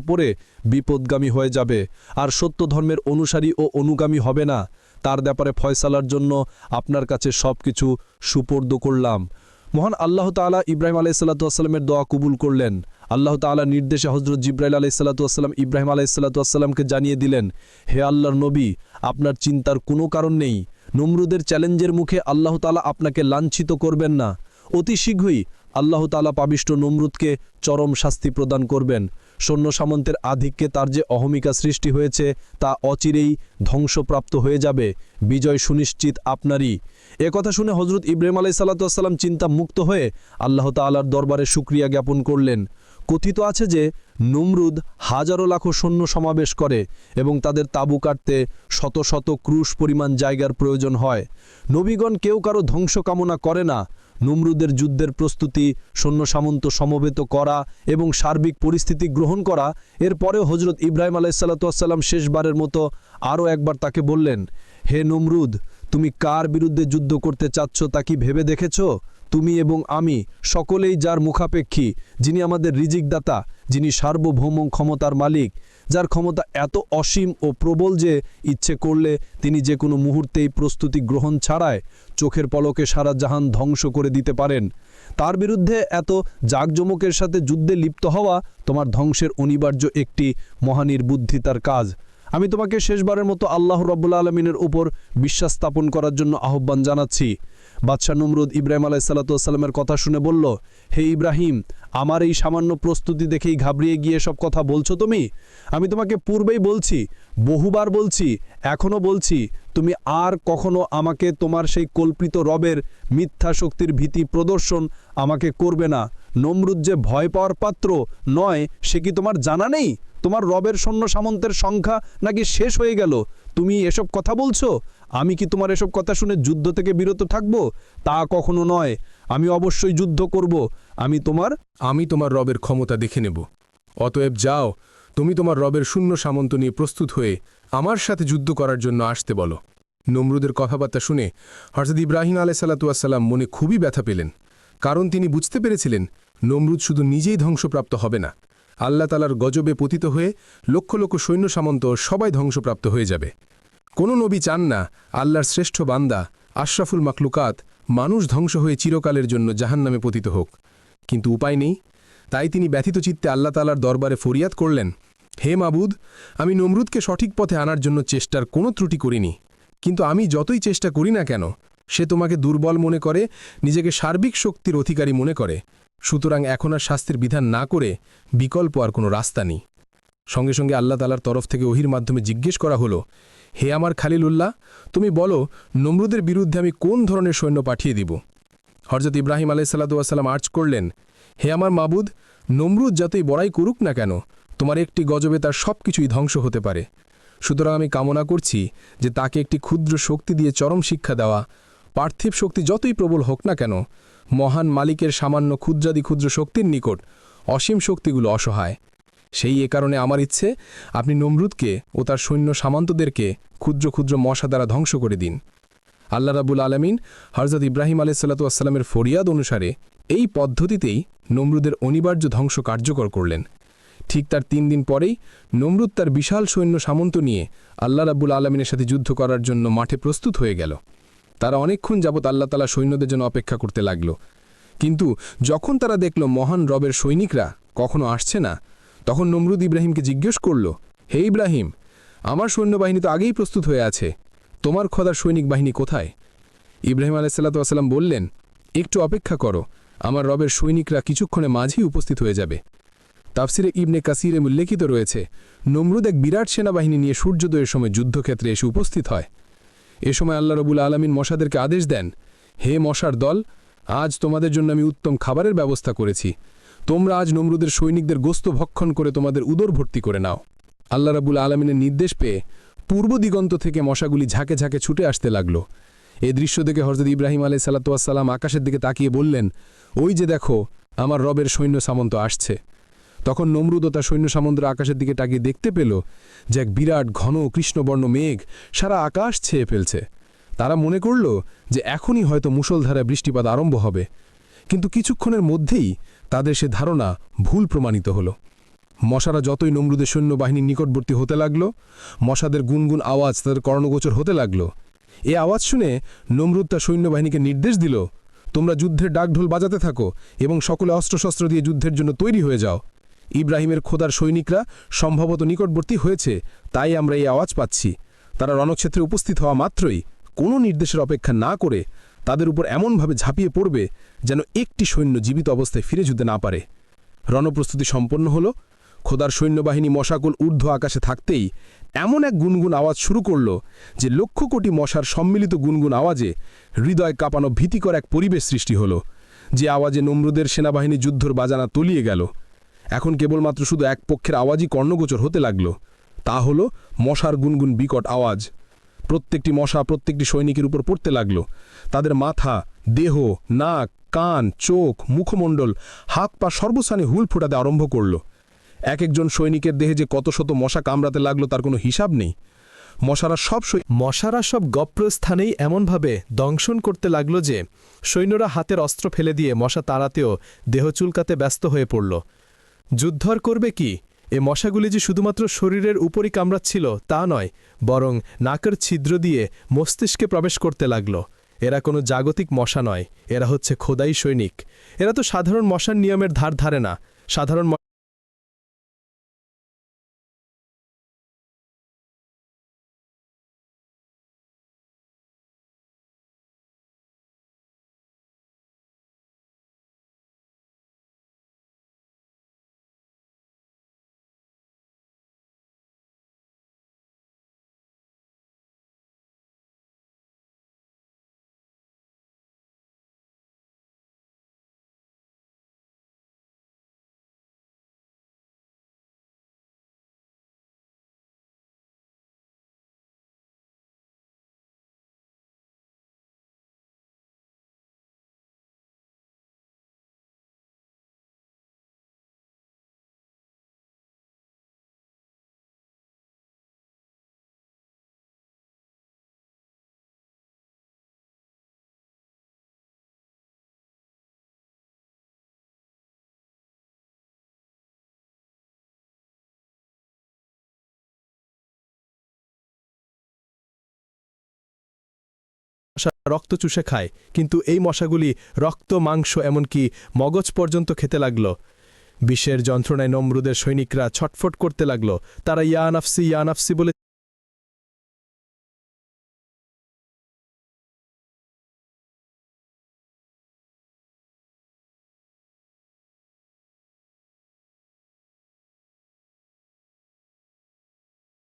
পড়ে বিপদগামী হয়ে যাবে। আর সত্য ধর্মের অনুসারী ও অনুগামী হবে না। তার ব্যাপারে ফয়সালার জন্য আপনার কাছে সব কিছু সুপর্দ করলাম। মহান আল্লাহ তাআলা ইব্রাহিম আলাইসাল্লাতুয়াসাল্লামের দোয়া কবুল করলেন। আল্লাহ তাআলা নির্দেশে হজরত জিব্রাইল আলাইসাল্লাতুয়াসাল্লাম ইব্রাহিম আলাইসাল্লাতুয়াসাল্লামকে জানিয়ে দিলেন, হে আল্লাহর নবী, আপনার চিন্তার কোনো কারণ নেই। নমরুদের চ্যালেঞ্জের মুখে আল্লাহ তাআলা আপনাকে লাঞ্ছিত করবেন না। অতি শীঘ্রই আল্লাহ তাআলা পাবিষ্ট নমরুদকে চরম শাস্তি প্রদান করবেন। সৈন্য সামন্তের আধিক্যে তার যে অহমিকা সৃষ্টি হয়েছে তা অচিরেই ধ্বংসপ্রাপ্ত হয়ে যাবে। বিজয় সুনিশ্চিত আপনারই। এ কথা শুনে হজরত ইব্রাহিম আলাই সাল্লাতাম চিন্তা মুক্ত হয়ে আল্লাহ তাআলার দরবারে সুক্রিয়া জ্ঞাপন করলেন। কথিত আছে যে, নমরুদ হাজারো লাখো সৈন্য সমাবেশ করে এবং তাদের তাবু কাটতে শত শত ক্রুশ পরিমাণ জায়গার প্রয়োজন হয়। নবীগণ কেউ কারও ধ্বংস কামনা করে না। নমরুদের যুদ্ধের প্রস্তুতি, সৈন্য সামন্ত সমবেত করা এবং সার্বিক পরিস্থিতি গ্রহণ করা, এরপরেও হজরত ইব্রাহিম আলাইসাল্লাতুয়াসাল্লাম শেষবারের মতো আরও একবার তাকে বললেন, হে নুমরুদ, তুমি কার বিরুদ্ধে যুদ্ধ করতে চাচ্ছ তা কি ভেবে দেখেছ? তুমি এবং আমি সকলেই যার মুখাপেক্ষী, যিনি আমাদের রিজিকদাতা, যিনি সার্বভৌম ক্ষমতার মালিক, যার ক্ষমতা এত অসীম ও প্রবল যে ইচ্ছে করলে তিনি যে কোনো মুহূর্তেই প্রস্তুতি গ্রহণ ছাড়ায় চোখের পলকে সারা জাহান ধ্বংস করে দিতে পারেন। তার বিরুদ্ধে এত জাকজমকের সাথে যুদ্ধে লিপ্ত হওয়া তোমার ধ্বংসের অনিবার্য একটি মহানির্বুদ্ধিতার কাজ। আমি তোমাকে শেষবারের মতো আল্লাহ রব্বুল্লা আলমিনের উপর বিশ্বাস স্থাপন করার জন্য আহ্বান জানাচ্ছি। বাদশাহ নমরুদ ইব্রাহিম আলাইসাল্লাতুয়াসাল্লামের কথা শুনে বলল, হে ইব্রাহিম, আমার এই সামান্য প্রস্তুতি দেখেই ঘাবড়িয়ে গিয়ে সব কথা বলছো তুমি? আমি তোমাকে পূর্বেই বলছি, বহুবার বলছি, এখনও বলছি, তুমি আর কখনো আমাকে তোমার সেই কল্পিত রবের মিথ্যা শক্তির ভীতি প্রদর্শন আমাকে করবে না। নমরুদ যে ভয় পাওয়ার পাত্র নয়, সে কি তোমার জানা নেই? তোমার রবের সৈন্য সামন্তের সংখ্যা নাকি শেষ হয়ে গেল? তুমি এসব কথা বলছো? আমি কি তোমার এসব কথা শুনে যুদ্ধ থেকে বিরত থাকব? তা কখনো নয়। আমি অবশ্যই যুদ্ধ করব। আমি তোমার আমি তোমার রবের ক্ষমতা দেখে নেব। অতএব যাও, তুমি তোমার রবের শূন্য সামন্ত নিয়ে প্রস্তুত হয়ে আমার সাথে যুদ্ধ করার জন্য আসতে বলো। নমরুদের কথাবার্তা শুনে হরজত ইব্রাহিম আলাই সাল্লাতুয়াসাল্লাম মনে খুবই ব্যথা পেলেন। কারণ তিনি বুঝতে পেরেছিলেন, নমরুদ শুধু নিজেই ধ্বংসপ্রাপ্ত হবে না। আল্লাহ তালার গজবে পতিত হয়ে লক্ষ লক্ষ সৈন্য সামন্ত সবাই ধ্বংসপ্রাপ্ত হয়ে যাবে। কোনো নবী চান না আল্লাহর শ্রেষ্ঠ বান্দা, আশরাফুল মাকলুকাত মানুষ ধ্বংস হয়ে চিরকালের জন্য জাহান্নামে পতিত হোক। কিন্তু উপায় নেই। তাই তিনি ব্যথিত চিত্তে আল্লাহ তালার দরবারে ফরিয়াদ করলেন, হে মাবুদ, আমি নমরুদকে সঠিক পথে আনার জন্য চেষ্টার কোনো ত্রুটি করিনি। কিন্তু আমি যতই চেষ্টা করি না কেন, সে তোমাকে দুর্বল মনে করে, নিজেকে সার্বিক শক্তির অধিকারী মনে করে। সুতরাং এখন আর শাস্তির বিধান না করে বিকল্প আর কোনো রাস্তা নেই। সঙ্গে সঙ্গে আল্লাহ তালার তরফ থেকে ওহির মাধ্যমে জিজ্ঞেস করা হলো, হে আমার খালিলুল্লাহ, তুমি বলো, নমরুদের বিরুদ্ধে আমি কোন ধরনের সৈন্য পাঠিয়ে দিব? হরজত ইব্রাহিম আলাইসাল্লাতুয়াসাল্লাম আর্চ করলেন, হে আমার মাবুদ, নমরুদ যতই বড়াই করুক না কেন, তোমার একটি গজবে তার সব কিছুই ধ্বংস হতে পারে। সুতরাং আমি কামনা করছি যে তাকে একটি ক্ষুদ্র শক্তি দিয়ে চরম শিক্ষা দেওয়া, পার্থিব শক্তি যতই প্রবল হোক না কেন মহান মালিকের সামান্য ক্ষুদ্রাদি ক্ষুদ্র শক্তির নিকট অসীম শক্তিগুলো অসহায়। সেই এ কারণে আমার ইচ্ছে, আপনি নমরুদকে ও তার সৈন্য সামান্তদেরকে ক্ষুদ্র ক্ষুদ্র মশা দ্বারা ধ্বংস করে দিন। আল্লাহ রাবুল আলমিন হরজত ইব্রাহিম আলাইসাল্লাতুয়াসাল্লামের ফরিয়াদ অনুসারে এই পদ্ধতিতেই নমরুদের অনিবার্য ধ্বংস কার্যকর করলেন। ঠিক তার তিন দিন পরেই নমরুদ তার বিশাল সৈন্য সামন্ত নিয়ে আল্লাহ রাবুল আলমিনের সাথে যুদ্ধ করার জন্য মাঠে প্রস্তুত হয়ে গেল। তারা অনেকক্ষণ যাবৎ আল্লাহ তালা সৈন্যদের জন্য অপেক্ষা করতে লাগল। কিন্তু যখন তারা দেখল মহান রবের সৈনিকরা কখনো আসছে না, তখন নমরুদ ইব্রাহিমকে জিজ্ঞেস করল, হে ইব্রাহিম, আমার সৈন্যবাহিনী তো আগেই প্রস্তুত হয়ে আছে। তোমার খোদার সৈনিক বাহিনী কোথায়? ইব্রাহিম আলাইসাল্লাতুয়াসাল্লাম বললেন, একটু অপেক্ষা করো, আমার রবের সৈনিকরা কিছুক্ষণে মাঝেই উপস্থিত হয়ে যাবে। তাফসিরে ইবনে কাসিরে উল্লেখিত রয়েছে, নমরুদ এক বিরাট সেনাবাহিনী নিয়ে সূর্যোদয়ের সময় যুদ্ধক্ষেত্রে এসে উপস্থিত হয়। এ সময় আল্লাহ রবুল আলমিন মশাদেরকে আদেশ দেন, হে মশার দল, আজ তোমাদের জন্য আমি উত্তম খাবারের ব্যবস্থা করেছি। তোমরা আজ নমরুদের সৈনিকদের গোস্ত ভক্ষণ করে তোমাদের উদর ভর্তি করে নাও। আল্লাহ রাবুল আলমিনের নির্দেশ পেয়ে পূর্ব দিগন্ত থেকে মশাগুলি ঝাঁকে ঝাঁকে ছুটে আসতে লাগল। এ দৃশ্য দেখে হরজত ইব্রাহিম আলাই সাল্লাতুয়াসাল্লাম আকাশের দিকে তাকিয়ে বললেন, ওই যে দেখো, আমার রবের সৈন্য সামন্ত আসছে। তখন নমরুদ ও তার সৈন্য সামন্ত আকাশের দিকে তাকিয়ে দেখতে পেল যে এক বিরাট, ঘন, কৃষ্ণবর্ণ মেঘ সারা আকাশ ছেয়ে ফেলছে। তারা মনে করল যে এখনই হয়তো মুষলধারায় বৃষ্টিপাত আরম্ভ হবে। কিন্তু কিছুক্ষণের মধ্যেই তাদের সে ধারণা ভুল প্রমাণিত হল। মশারা যতই নমরুদের সৈন্যবাহিনীর নিকটবর্তী হতে লাগল, মশাদের গুনগুন আওয়াজ তাদের কর্ণগোচর হতে লাগল। এ আওয়াজ শুনে নমরুদ তার সৈন্যবাহিনীকে নির্দেশ দিল, তোমরা যুদ্ধের ডাকঢোল বাজাতে থাকো এবং সকলে অস্ত্রশস্ত্র দিয়ে যুদ্ধের জন্য তৈরি হয়ে যাও। ইব্রাহিমের খোদার সৈনিকরা সম্ভবত নিকটবর্তী হয়েছে, তাই আমরা এই আওয়াজ পাচ্ছি। তারা রণক্ষেত্রে উপস্থিত হওয়া মাত্রই কোনো নির্দেশের অপেক্ষা না করে তাদের উপর এমনভাবে ঝাঁপিয়ে পড়বে যেন একটি সৈন্য জীবিত অবস্থায় ফিরে যেতে না পারে। রণপ্রস্তুতি সম্পন্ন হল। খোদার সৈন্যবাহিনী মশাকুল ঊর্ধ্ব আকাশে থাকতেই এমন এক গুনগুন আওয়াজ শুরু করল যে লক্ষ কোটি মশার সম্মিলিত গুনগুন আওয়াজে হৃদয় কাঁপানো ভীতিকর এক পরিবেশ সৃষ্টি হল, যে আওয়াজে নমরুদের সেনাবাহিনী যুদ্ধর বাজানা তলিয়ে গেল। এখন কেবলমাত্র শুধু এক পক্ষের আওয়াজই কর্ণগোচর হতে লাগল। তা হল মশার গুনগুন বিকট আওয়াজ। প্রত্যেকটি মশা প্রত্যেকটি সৈনিকের উপর পড়তে লাগল। তাদের মাথা, দেহ, নাক, কান, চোখ, মুখমণ্ডল, হাত পা সর্বস্থানে হুল ফোটাতে আরম্ভ করল। এক একজন সৈনিকের দেহে যে কত শত মশা কামড়াতে লাগল তার কোনো হিসাব নেই। মশারা সব মশারা সব গপ্রস্থানেই এমনভাবে দংশন করতে লাগল যে সৈন্যরা হাতের অস্ত্র ফেলে দিয়ে মশা তাড়াতেও দেহ চুলকাতে ব্যস্ত হয়ে পড়ল। যুদ্ধর করবে কি? এ মশাগুলি যে শুধুমাত্র শরীরের উপরই কামড়াচ্ছিল, তা নয়, বরং নাকের ছিদ্র দিয়ে মস্তিষ্কে প্রবেশ করতে লাগল। এরা কোনো জাগতিক মশা নয়, এরা হচ্ছে খোদাই সৈনিক। এরা তো সাধারণ মশার নিয়মের ধার ধারে না। সাধারণ মশা রক্ত চুষে খায়, কিন্তু এই মশাগুলি রক্ত, মাংস এমনকি মগজ পর্যন্ত খেতে লাগল। বিশ্বের যন্ত্রণায় নমরুদের সৈনিকরা ছটফট করতে লাগল। তারা ইয়ানাফসি ইয়ানাফসি বলে